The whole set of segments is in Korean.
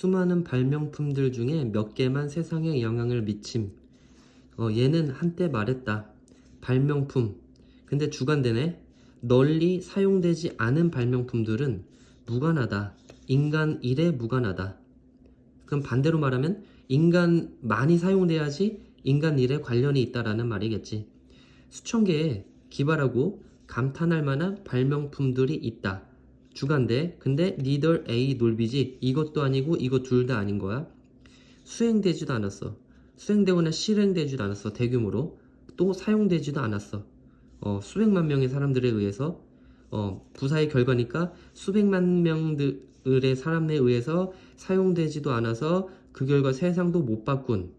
수많은 발명품들 중에 몇 개만 세상에 영향을 미침. 어, 얘는 한때 말했다. 발명품. 근데 주관되네. 널리 사용되지 않은 발명품들은 무관하다. 인간 일에 무관하다. 그럼 반대로 말하면 인간 많이 사용돼야지 인간 일에 관련이 있다라는 말이겠지. 수천 개의 기발하고 감탄할 만한 발명품들이 있다. 주간대. 근데 니덜 A 놀비지 이것도 아니고 이거 둘 다 아닌 거야. 수행되지도 않았어. 수행되거나 실행되지도 않았어. 대규모로. 또 사용되지도 않았어. 어, 수백만 명의 사람들에 의해서 어, 부사의 결과니까 수백만 명들의 사람에 의해서 사용되지도 않아서 그 결과 세상도 못 바꾼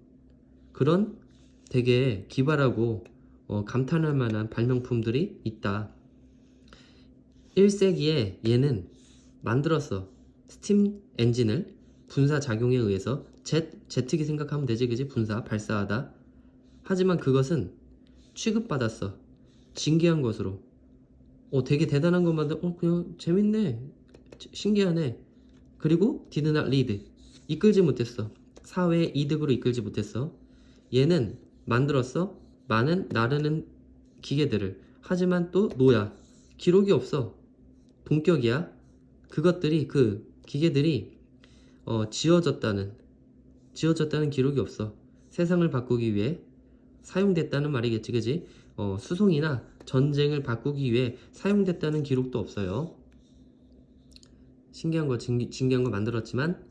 그런 되게 기발하고 어, 감탄할 만한 발명품들이 있다. 1세기에 얘는 만들었어. 스팀 엔진을 분사 작용에 의해서 jet, 제트기 생각하면 되지 그지? 분사, 발사하다. 하지만 그것은 취급받았어. 신기한 것으로. 어, 되게 대단한 것만, 어, 그냥 재밌네. 지- 신기하네. 그리고 not lead. 이끌지 못했어. 사회에 이득으로 이끌지 못했어. 얘는 만들었어. 많은 나르는 기계들을. 하지만 또 노야. 기록이 없어. 동격이야. 그것들이 그 기계들이 어, 지어졌다는 지어졌다는 기록이 없어. 세상을 바꾸기 위해 사용됐다는 말이겠지, 그지? 어, 수송이나 전쟁을 바꾸기 위해 사용됐다는 기록도 없어요. 신기한 거, 진, 신기한 거 만들었지만,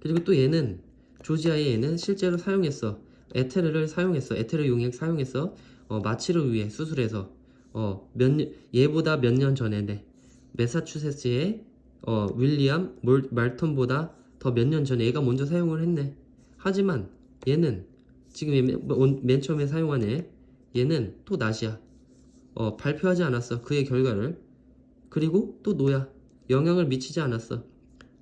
그리고 또 얘는, 조지아의 얘는 실제로 사용했어. 에테르를 사용했어. 에테르 용액 사용했어. 어, 마취를 위해 수술해서. 어, 몇, 년- 얘보다 몇 년 전에 네. 매사추세츠의 어, 윌리엄 몰, 말턴보다 더 몇 년 전에 얘가 먼저 사용을 했네. 하지만 얘는 지금 얘 맨, 맨- 맨 처음에 사용한 애 얘는 또 낫이야. 어, 발표하지 않았어. 그의 결과를. 그리고 또 노야. 영향을 미치지 않았어.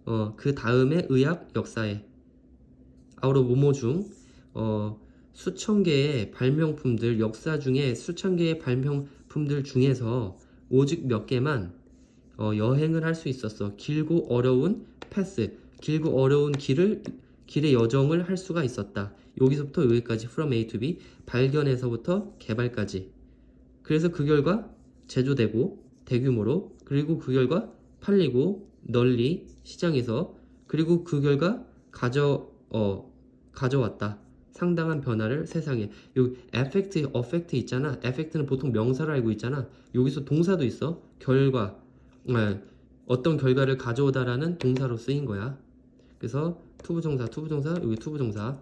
어, 그 다음에 의학 역사에. 아우로 모모 중, 어, 수천 개의 발명품들, 역사 중에 수천 개의 발명품들 중에서 오직 몇 개만 어, 여행을 할 수 있었어. 길고 어려운 패스, 길고 어려운 길을 길의 여정을 할 수가 있었다. 여기서부터 여기까지 from A to B 발견에서부터 개발까지. 그래서 그 결과 제조되고 대규모로 그리고 그 결과 팔리고 널리 시장에서 그리고 그 결과 가져 어 가져왔다. 상당한 변화를 세상에 여기 에펙트, 어펙트 있잖아. 에펙트는 보통 명사를 알고 있잖아. 여기서 동사도 있어. 결과 아, 어떤 결과를 가져오다라는 동사로 쓰인 거야. 그래서 투부정사, 투부정사, 여기 투부정사.